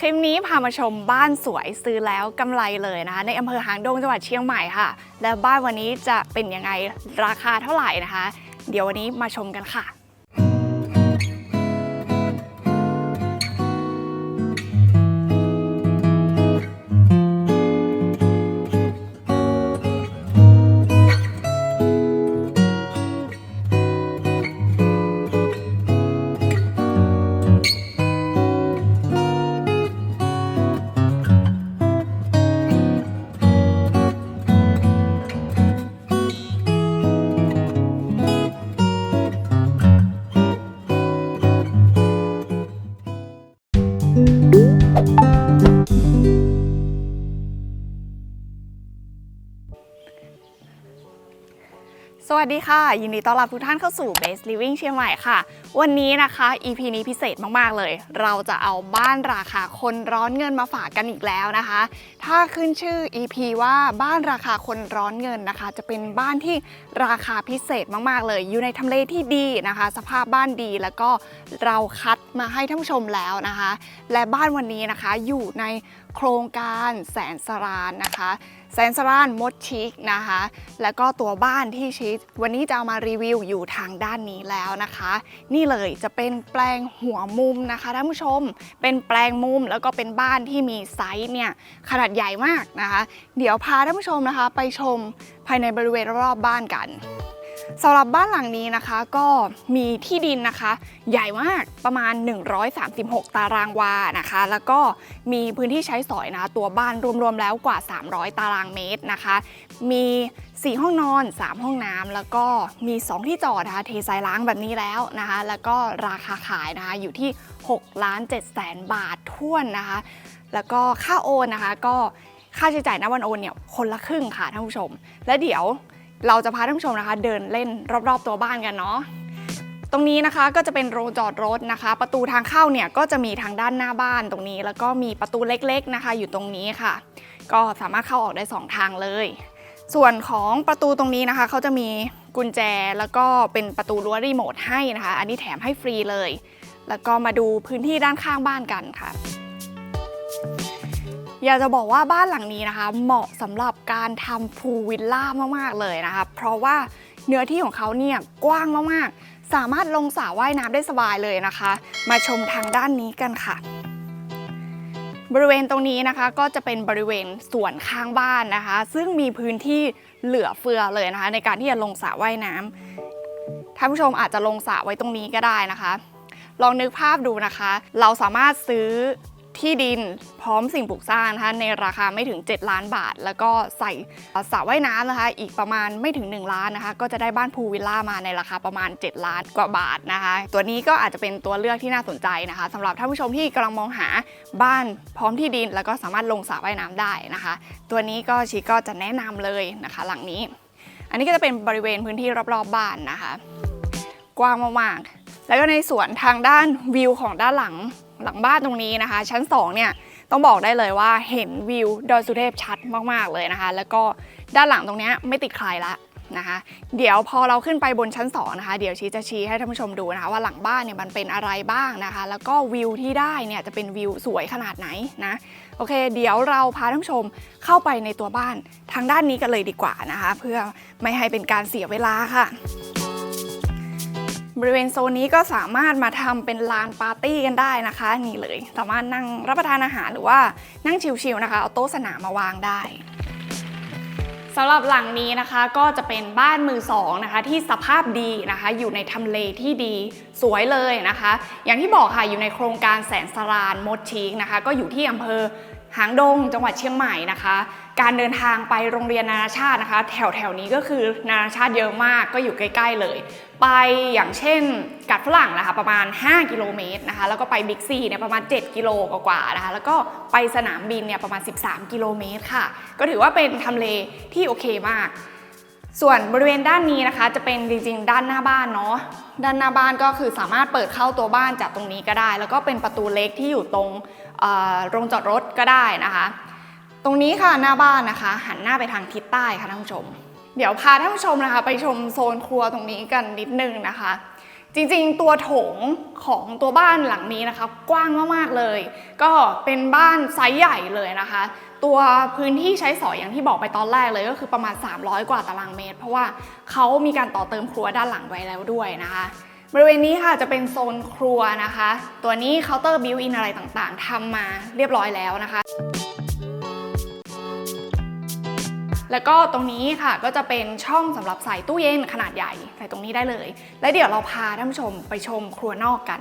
คลิปนี้พามาชมบ้านสวยซื้อแล้วกำไรเลยนะคะ ในอำเภอหางดงจังหวัดเชียงใหม่ค่ะ และบ้านวันนี้จะเป็นยังไงราคาเท่าไหร่นะคะ เดี๋ยววันนี้มาชมกันค่ะ สวัสดีค่ะ ยินดีต้อนรับทุกท่านเข้าสู่ Base Living เชียงใหม่ค่ะวันนี้นะคะ EP นี้พิเศษมากๆเลย เราจะเอาบ้านราคาคนร้อนเงินมาฝากกันอีกแล้วนะคะ ถ้าขึ้นชื่อ EP ว่าบ้านราคาคนร้อนเงินนะคะ จะเป็นบ้านที่ราคาพิเศษมากๆเลย อยู่ในทำเลที่ดีนะคะ สภาพบ้านดีแล้วก็เราคัดมาให้ท่านชมแล้วนะคะ และบ้านวันนี้นะคะอยู่ในโครงการแสนสรานนะคะแสนสรานมดชิกนะคะ แล้วก็ตัวบ้านที่ชิควันนี้จะเอามารีวิวอยู่ทางด้านนี้แล้วนะคะนี่เลยจะเป็นแปลงหัวมุมนะคะท่านผู้ชม เป็นแปลงมุมแล้วก็เป็นบ้านที่มีไซส์เนี่ยขนาดใหญ่มากนะคะ เดี๋ยวพาท่านผู้ชมนะคะ ไปชมภายในบริเวณรอบบ้านกัน สำหรับบ้านหลังนี้นะคะก็มีที่ดินนะคะ ใหญ่มากประมาณ 136 ตารางวานะคะ แล้วก็มีพื้นที่ใช้สอยนะตัวบ้านรวมๆแล้วกว่า 300 ตารางเมตรนะคะ มี 4 ห้องนอน 3 ห้องน้ำแล้วก็มี 2 ที่จอดนะคะเททรายล้างแบบนี้แล้วนะคะ แล้วก็ราคาขายนะคะอยู่ที่6ล้าน7แสนบาทท้วนนะคะ แล้วก็ค่าโอนนะคะก็ค่าใช้จ่ายณวันโอนเนี่ยคนละครึ่งค่ะท่านผู้ชม และเดี๋ยว เราจะพาท่านผู้ชมนะคะ เดินเล่นรอบๆตัวบ้านกันเนาะตรงนี้นะคะก็จะเป็นโรงจอดรถนะคะ ประตูทางเข้าเนี่ยก็จะมีทางด้านหน้าบ้านตรงนี้ แล้วก็มีประตูเล็กๆนะคะ อยู่ตรงนี้ค่ะ ก็สามารถเข้าออกได้สองทางเลย ส่วนของประตูตรงนี้นะคะเขาจะมีกุญแจแล้วก็เป็นประตูรั้วรีโมทให้นะคะ อันนี้แถมให้ฟรีเลย แล้วก็มาดูพื้นที่ด้านข้างบ้านกันค่ะ อยากจะบอกว่าบ้านหลังนี้นะคะ เหมาะสำหรับการทำพูลวิลล่ามากๆเลยนะคะ เพราะว่าเนื้อที่ของเขาเนี่ยกว้างมากๆ สามารถลงสระว่ายน้ำได้สบายเลยนะคะ มาชมทางด้านนี้กันค่ะบริเวณตรงนี้นะคะก็จะเป็นบริเวณสวนข้างบ้านนะคะ ซึ่งมีพื้นที่เหลือเฟือเลยนะคะ ในการที่จะลงสระว่ายน้ำท่านผู้ชมอาจจะลงสระไว้ตรงนี้ก็ได้นะคะ ลองนึกภาพดูนะคะ เราสามารถซื้อ ที่ดินพร้อมสิ่งปลูกสร้างนะคะในราคาไม่ถึง 7 ล้านบาท แล้วก็ใส่สระว่ายน้ำนะคะ อีกประมาณไม่ถึง 1 ล้านนะคะ ก็จะได้บ้านพูลวิลล่ามาในราคาประมาณ 7 ล้านกว่าบาทนะคะ ตัวนี้ก็อาจจะเป็นตัวเลือกที่น่าสนใจนะคะสำหรับท่านผู้ชมที่กำลังมองหาบ้านพร้อมที่ดิน แล้วก็สามารถลงสระว่ายน้ำได้นะคะ ตัวนี้ก็ชีก็จะแนะนำเลยนะคะ หลังนี้ อันนี้ก็จะเป็นบริเวณพื้นที่รอบๆบ้านนะคะ กว้างมากๆแล้วก็ในส่วนทางด้านวิวของด้านหลัง หลังบ้านตรงนี้นะคะ ชั้น 2 เนี่ยต้องบอกได้เลยว่าเห็นวิวดอยสุเทพชัดมากๆเลยนะคะ แล้วก็ด้านหลังตรงนี้ไม่ติดใครละนะคะ เดี๋ยวพอเราขึ้นไปบนชั้น 2 นะคะ เดี๋ยวชี้จะชี้ให้ท่านผู้ชมดูนะคะว่าหลังบ้านเนี่ยมันเป็นอะไรบ้างนะคะ แล้วก็วิวที่ได้เนี่ยจะเป็นวิวสวยขนาดไหนนะโอเค เดี๋ยวเราพาท่านผู้ชมเข้าไปในตัวบ้านทางด้านนี้กันเลยดีกว่านะคะ เพื่อไม่ให้เป็นการเสียเวลาค่ะ บริเวณโซนนี้ก็สามารถมาทำเป็นลานปาร์ตี้กันได้นะคะ นี่เลย สามารถนั่งรับประทานอาหารหรือว่านั่งชิลๆนะคะเอาโต๊ะสนามมาวางได้สำหรับหลังนี้นะคะก็จะเป็นบ้านมือสองนะคะที่สภาพดีนะคะ อยู่ในทำเลที่ดีสวยเลยนะคะ อย่างที่บอกค่ะอยู่ในโครงการแสนสรานมดชีกนะคะ ก็อยู่ที่อำเภอ หางดงจังหวัดเชียงใหม่นะคะ การเดินทางไปโรงเรียนนานาชาตินะคะ แถวแถวนี้ก็คือนานาชาติเยอะมากก็อยู่ใกล้ๆเลย ไปอย่างเช่นกัดฝรั่งนะคะประมาณ 5 กิโลเมตรนะคะ แล้วก็ไปบิ๊กซีเนี่ยประมาณ 7 กิโลกว่าๆนะคะ แล้วก็ไปสนามบินเนี่ยประมาณ 13 กิโลเมตรค่ะ ก็ถือว่าเป็นทำเลที่โอเคมาก ส่วนบริเวณด้านนี้นะคะ จะเป็นจริงๆ ด้านหน้าบ้านเนาะ ด้านหน้าบ้านก็คือสามารถเปิดเข้าตัวบ้านจากตรงนี้ก็ได้ แล้วก็เป็นประตูเล็กที่อยู่ตรงโรงจอดรถก็ได้นะคะ ตรงนี้ค่ะหน้าบ้านนะคะ หันหน้าไปทางทิศใต้ค่ะท่านผู้ชม เดี๋ยวพาท่านผู้ชมนะคะ ไปชมโซนครัวตรงนี้กันนิดนึงนะคะ จริงๆ ตัวโถงของตัวบ้านหลังนี้นะคะ กว้างมากๆเลย ก็เป็นบ้านไซส์ใหญ่เลยนะคะ ตัวพื้นที่ใช้สอยอย่างที่บอกไปตอนแรกเลยก็คือประมาณ 300 กว่าตารางเมตร เพราะว่าเขามีการต่อเติมครัวด้านหลังไว้แล้วด้วยนะคะ บริเวณนี้ค่ะจะเป็นโซนครัวนะคะ ตัวนี้เคาน์เตอร์บิวอินอะไรต่างๆทำมาเรียบร้อยแล้วนะคะ แล้วก็ตรงนี้ค่ะก็จะเป็นช่องสำหรับใส่ตู้เย็นขนาดใหญ่ใส่ตรงนี้ได้เลย และเดี๋ยวเราพาท่านผู้ชมไปชมครัวนอกกัน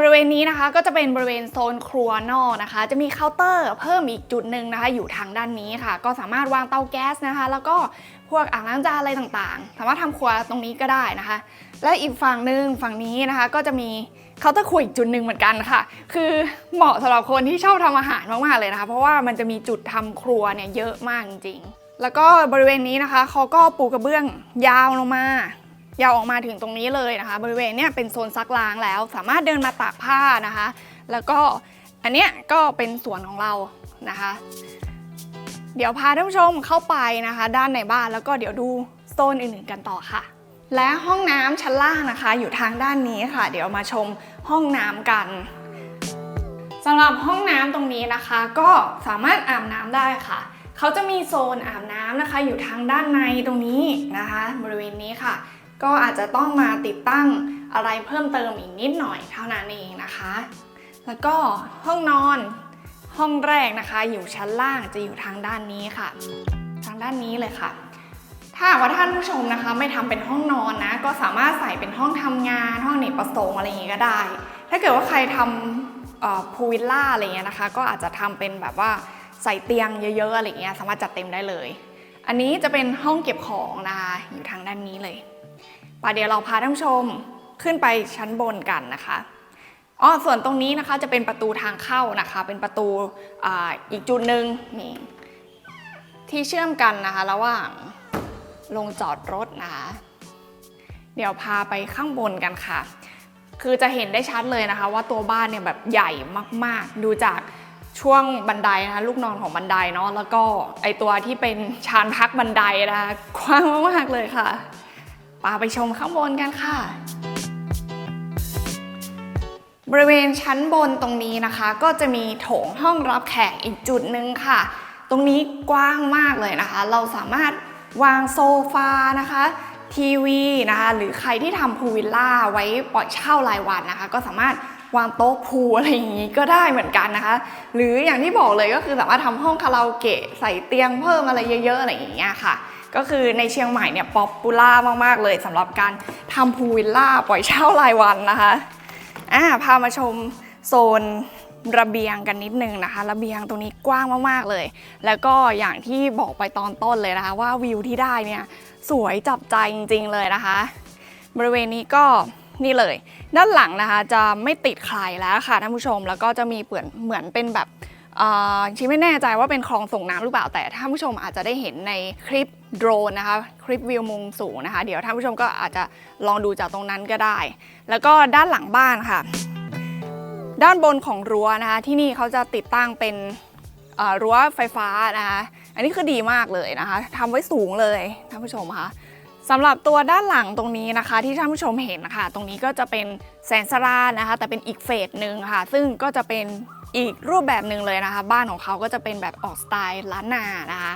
บริเวณนี้นะคะก็จะเป็นบริเวณโซนครัวนอกนะคะ จะมีเคาน์เตอร์เพิ่มอีกจุดหนึ่งนะคะ อยู่ทางด้านนี้ค่ะ ก็สามารถวางเตาแก๊สนะคะ แล้วก็พวกอ่างล้างจานอะไรต่างๆ สามารถทำครัวตรงนี้ก็ได้นะคะ และอีกฝั่งหนึ่งฝั่งนี้นะคะ ก็จะมีเคาน์เตอร์ครัวอีกจุดหนึ่งเหมือนกันค่ะ คือเหมาะสำหรับคนที่ชอบทำอาหารมากๆเลยนะคะ เพราะว่ามันจะมีจุดทำครัวเนี่ยเยอะมากจริงๆแล้วก็บริเวณนี้นะคะเขาก็ปูกระเบื้องยาวลงมา ยาวออกมาถึงตรงนี้เลยนะคะ บริเวณเนี้ยเป็นโซนซักล้างแล้ว สามารถเดินมาตากผ้านะคะ แล้วก็อันเนี้ยก็เป็นสวนของเรานะคะ เดี๋ยวพาท่านผู้ชมเข้าไปนะคะ ด้านในบ้านแล้วก็เดี๋ยวดูโซนอื่นๆกันต่อค่ะ และห้องน้ำชั้นล่างนะคะ อยู่ทางด้านนี้ค่ะ เดี๋ยวมาชมห้องน้ำกันสำหรับห้องน้ำตรงนี้นะคะ ก็สามารถอาบน้ำได้ค่ะ เขาจะมีโซนอาบน้ำนะคะ อยู่ทางด้านในตรงนี้นะคะ บริเวณนี้ค่ะ ก็อาจจะต้องมาติดตั้งอะไรเพิ่มเติมอีกนิดหน่อยเท่านั้นเองนะคะ แล้วก็ห้องนอนห้องแรกนะคะ อยู่ชั้นล่างจะอยู่ทางด้านนี้ค่ะ ทางด้านนี้เลยค่ะ ถ้าว่าท่านผู้ชมนะคะ ไม่ทำเป็นห้องนอนนะ ก็สามารถใส่เป็นห้องทำงาน ห้องเนกประสงค์อะไรอย่างงี้ก็ได้ ถ้าเกิดว่าใครทำพูวิลล่าอะไรเงี้ยนะคะ ก็อาจจะทำเป็นแบบว่าใส่เตียงเยอะ ๆ อะไรเงี้ยสามารถจัดเต็มได้เลย อันนี้จะเป็นห้องเก็บของนะคะอยู่ทางด้านนี้เลย ป่ะเดี๋ยวเราพาท่านผู้ชมขึ้นไปชั้นบนกันนะคะอ๋อส่วนตรงนี้นะคะจะเป็นประตูทางเข้านะคะ เป็นประตูออีกจุดหนึ่งนี่ที่เชื่อมกันนะคะ ระหว่างลงจอดรถนะคะเดี๋ยวพาไปข้างบนกันค่ะ คือจะเห็นได้ชัดเลยนะคะ ว่าตัวบ้านเนี่ยแบบใหญ่มากๆ ดูจากช่วงบันไดนะคะลูกนอนของบันไดเนาะแล้วก็ไอตัวที่เป็นชานพักบันไดนะคะกว้างมากๆเลยค่ะ ปาไปชมข้างบนกันค่ะ บริเวณชั้นบนตรงนี้นะคะ ก็จะมีโถงห้องรับแขกอีกจุดหนึ่งค่ะ ตรงนี้กว้างมากเลยนะคะ เราสามารถวางโซฟานะคะ ทีวีนะคะ หรือใครที่ทำพูลวิลล่าไว้ปล่อยเช่ารายวันนะคะ ก็สามารถวางโต๊ะพูลอะไรอย่างนี้ก็ได้เหมือนกันนะคะ หรืออย่างที่บอกเลยก็คือสามารถทำห้องคาราโอเกะใส่เตียงเพิ่มอะไรเยอะ ๆ อะไรอย่างเงี้ยค่ะ ก็คือในเชียงใหม่เนี่ยป๊อปปูล่ามาก ๆ เลยสำหรับการทำพูลวิลล่าปล่อยเช่ารายวันนะคะอ่าพามาชมโซนระเบียงกันนิดนึงนะคะ ระเบียงตรงนี้กว้างมากๆเลย แล้วก็อย่างที่บอกไปตอนต้นเลยนะคะ ว่าวิวที่ได้เนี่ยสวยจับใจจริง ๆ เลยนะคะ บริเวณนี้ก็นี่เลย ด้านหลังนะคะจะไม่ติดใครแล้วค่ะท่านผู้ชมแล้วก็จะมีเปือนเหมือนเป็นแบบ ชิไม่แน่ใจว่าเป็นคลองส่งน้ำหรือเปล่าแต่ท่านผู้ชมอาจจะได้เห็นในคลิปโดรนนะคะ คลิปวิวมุมสูงนะคะ เดี๋ยวท่านผู้ชมก็อาจจะลองดูจากตรงนั้นก็ได้ แล้วก็ด้านหลังบ้านค่ะ ด้านบนของรั้วนะคะ ที่นี่เขาจะติดตั้งเป็นรั้วไฟฟ้านะคะ อันนี้คือดีมากเลยนะคะทำไว้สูงเลยท่านผู้ชมคะสำหรับตัวด้านหลังตรงนี้นะคะ ที่ท่านผู้ชมเห็นนะคะ ตรงนี้ก็จะเป็นแสนสรานะคะ แต่เป็นอีกเฟสหนึ่งค่ะ ซึ่งก็จะเป็น อีกรูปแบบหนึ่งเลยนะคะ บ้านของเขาก็จะเป็นแบบออกสไตล์ล้านนานะคะ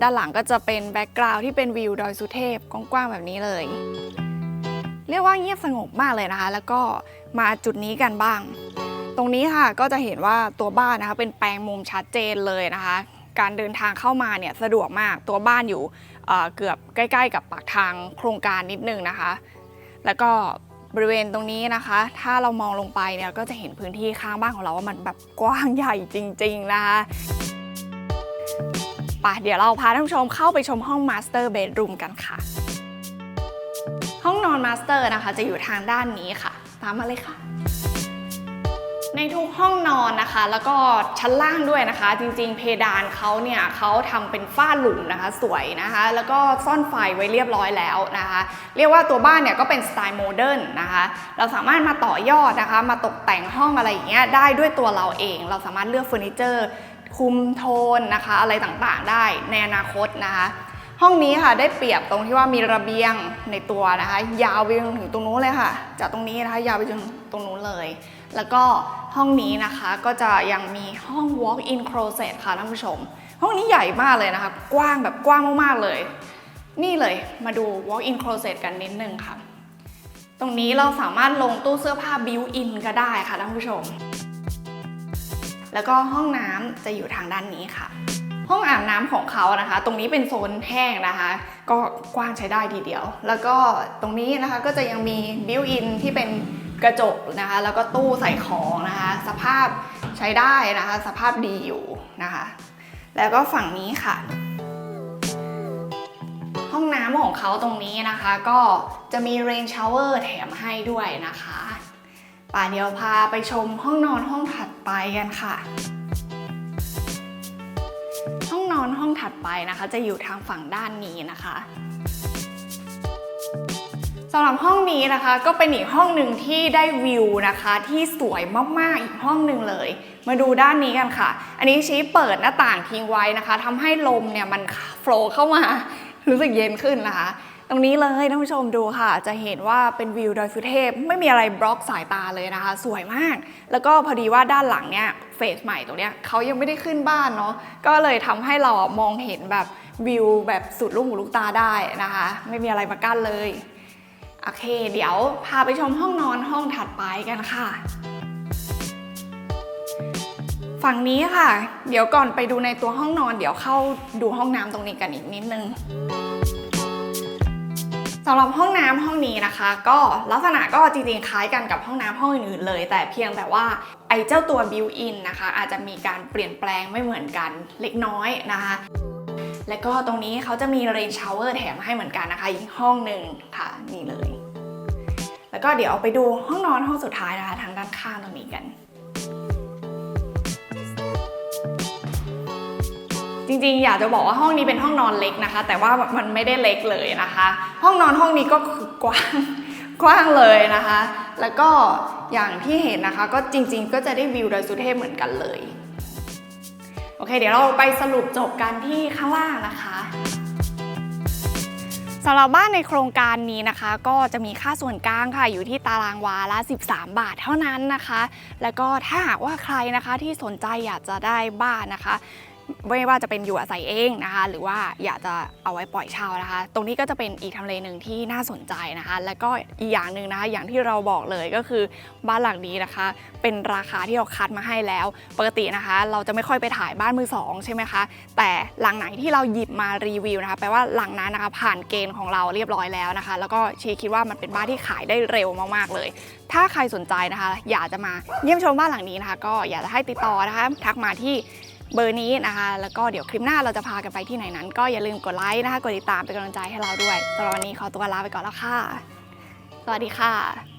ด้านหลังก็จะเป็นแบ็กกราวด์ที่เป็นวิวดอยสุเทพกว้างๆแบบนี้เลย เรียกว่าเงียบสงบมากเลยนะคะ แล้วก็มาจุดนี้กันบ้าง ตรงนี้ค่ะก็จะเห็นว่าตัวบ้านนะคะเป็นแปลงมุมชัดเจนเลยนะคะ การเดินทางเข้ามาเนี่ยสะดวกมากตัวบ้านอยู่เเกือบใกล้ ๆ กับปากทางโครงการนิดนึงนะคะ แล้วก็ บริเวณตรงนี้นะคะ ถ้าเรามองลงไปเนี่ยก็จะเห็นพื้นที่ข้างบ้านของเราว่ามันแบบกว้างใหญ่จริง ๆ นะคะไปเดี๋ยวเราพาท่านผู้ชมเข้าไปชมห้องมาสเตอร์เบดรูมกันค่ะ ห้องนอนมาสเตอร์นะคะ จะอยู่ทางด้านนี้ค่ะ ตามมาเลยค่ะ ในทุกห้องนอนนะคะ แล้วก็ชั้นล่างด้วยนะคะ จริงๆ เพดานเขาเนี่ยเขาทำเป็นฝ้าหลุมนะคะ สวยนะคะ แล้วก็ซ่อนไฟไว้เรียบร้อยแล้วนะคะ เรียกว่าตัวบ้านเนี่ยก็เป็นสไตล์โมเดิร์นนะคะ เราสามารถมาต่อยอดนะคะ มาตกแต่งห้องอะไรอย่างเงี้ยได้ด้วยตัวเราเอง เราสามารถเลือกเฟอร์นิเจอร์ คุมโทนนะคะ อะไรต่างๆ ได้ในอนาคตนะคะห้องนี้ค่ะได้เปรียบตรงที่ว่ามีระเบียงในตัวนะคะ ยาวไปจนถึงตรงนู้นเลยค่ะ จากตรงนี้นะคะ ยาวไปจนตรงนู้นเลย แล้วก็ห้องนี้นะคะก็จะยังมีห้อง walk-in closet ค่ะท่านผู้ชม ห้องนี้ใหญ่มากเลยนะคะ กว้างแบบกว้างมากๆเลย นี่เลยมาดู walk-in closet กันนิดนึงค่ะ ตรงนี้เราสามารถลงตู้เสื้อผ้า built-in ก็ได้ค่ะท่านผู้ชม แล้วก็ห้องน้ำจะอยู่ทางด้านนี้ค่ะ ห้องอาบน้ำของเขานะคะ ตรงนี้เป็นโซนแห้งนะคะ ก็กว้างใช้ได้ทีเดียว แล้วก็ตรงนี้นะคะก็จะยังมีบิวอินที่เป็น กระจกนะคะ แล้วก็ตู้ใส่ของนะคะ สภาพใช้ได้นะคะ สภาพดีอยู่นะคะ แล้วก็ฝั่งนี้ค่ะ ห้องน้ำของเขาตรงนี้นะคะ ก็จะมีเรนชาวเวอร์แถมให้ด้วยนะคะป่าเดียวพาไปชมห้องนอนห้องถัดไปกันค่ะ ห้องนอนห้องถัดไปนะคะ จะอยู่ทางฝั่งด้านนี้นะคะ สำหรับห้องนี้นะคะก็เป็นอีกห้องหนึ่งที่ได้วิวนะคะที่สวยมาก ๆ อีกห้องหนึ่งเลย มาดูด้านนี้กันค่ะ อันนี้ชี้เปิดหน้าต่างทิ้งไว้นะคะทำให้ลมเนี่ยมันโฟล์เข้ามา รู้สึกเย็นขึ้นนะคะ ตรงนี้เลยท่านผู้ชมดูค่ะ จะเห็นว่าเป็นวิวดอยสุเทพ ไม่มีอะไรบล็อกสายตาเลยนะคะ สวยมาก แล้วก็พอดีว่าด้านหลังเนี่ยเฟสใหม่ตรงเนี้ยเขายังไม่ได้ขึ้นบ้านเนาะก็เลยทำให้เราอะมองเห็นแบบวิวแบบสุดลูกหูลูกตาได้นะคะ ไม่มีอะไรมากั้นเลย โอเค เดี๋ยวพาไปชมห้องนอนห้องถัดไปกันค่ะ ฝั่งนี้ค่ะ เดี๋ยวก่อนไปดูในตัวห้องนอน เดี๋ยวเข้าดูห้องน้ำตรงนี้กันอีกนิดนึงสำหรับห้องน้ำห้องนี้นะคะ ก็ลักษณะก็จริงๆคล้ายกันกับห้องน้ำห้องอื่นๆเลย แต่เพียงแต่ว่าไอ้เจ้าตัว built-in นะคะ อาจจะมีการเปลี่ยนแปลงไม่เหมือนกันเล็กน้อยนะคะ และก็ตรงนี้เขาจะมีเรนชาวเวอร์แถมให้เหมือนกันนะคะ อีกห้องหนึ่งค่ะนี่เลย แล้วก็เดี๋ยวไปดูห้องนอนห้องสุดท้ายนะคะ ทางด้านข้างตรงนี้กันจริงๆ อยากจะบอกว่าห้องนี้เป็นห้องนอนเล็กนะคะ แต่ว่ามันไม่ได้เล็กเลยนะคะ ห้องนอนห้องนี้ก็คือกว้างกว้างเลยนะคะ แล้วก็อย่างที่เห็นนะคะ ก็จริง ๆ ก็จะได้วิวดอยสุเทพเหมือนกันเลย เค เดี๋ยวเราไปสรุปจบกันที่ข้างล่างนะคะสำหรับบ้านในโครงการนี้นะคะ ก็จะมีค่าส่วนกลางค่ะอยู่ที่ตารางวาละ 13 บาทเท่านั้นนะคะ แล้วก็ถ้าหากว่าใครนะคะที่สนใจอยากจะได้บ้านนะคะ ไม่ว่าจะเป็นอยู่อาศัยเองนะคะ หรือว่าอยากจะเอาไว้ปล่อยเช่านะคะ ตรงนี้ก็จะเป็นอีกทำเลหนึ่งที่น่าสนใจนะคะ แล้วก็อีกอย่างหนึ่งนะคะ อย่างที่เราบอกเลยก็คือบ้านหลังนี้นะคะ เป็นราคาที่เราคัดมาให้แล้ว ปกตินะคะ เราจะไม่ค่อยไปถ่ายบ้านมือสองใช่ไหมคะ แต่หลังไหนที่เราหยิบมารีวิวนะคะ แปลว่าหลังนั้นนะคะ ผ่านเกณฑ์ของเราเรียบร้อยแล้วนะคะ แล้วก็ชีคิดว่ามันเป็นบ้านที่ขายได้เร็วมากๆเลย ถ้าใครสนใจนะคะ อยากจะมาเยี่ยมชมบ้านหลังนี้นะคะ ก็อยากจะให้ติดต่อนะคะ ทักมาที่ เบอร์นี้นะคะ แล้วก็เดี๋ยวคลิปหน้าเราจะพากันไปที่ไหนนั้น ก็อย่าลืมกดไลค์นะคะ กดติดตามเป็นกำลังใจให้เราด้วยสำหรับวันนี้ขอตัวลาไปก่อนแล้วค่ะ สวัสดีค่ะ